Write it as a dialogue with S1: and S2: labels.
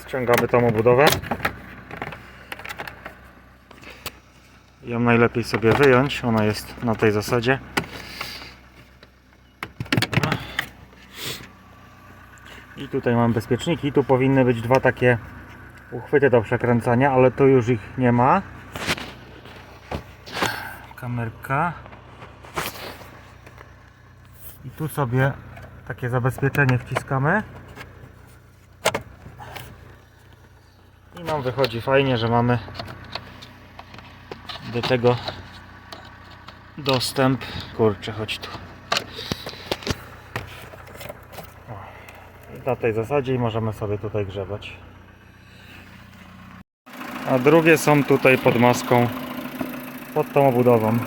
S1: ściągamy tą obudowę. Ją najlepiej sobie wyjąć, ona jest na tej zasadzie. I tutaj mam bezpieczniki, tu powinny być dwa takie uchwyty do przekręcania, ale tu już ich nie ma. Kamerka. I tu sobie takie zabezpieczenie wciskamy. I nam wychodzi fajnie, że mamy do tego dostęp. Kurczę, chodź tu. Na tej zasadzie i możemy sobie tutaj grzebać. A drugie są tutaj pod maską, pod tą obudową.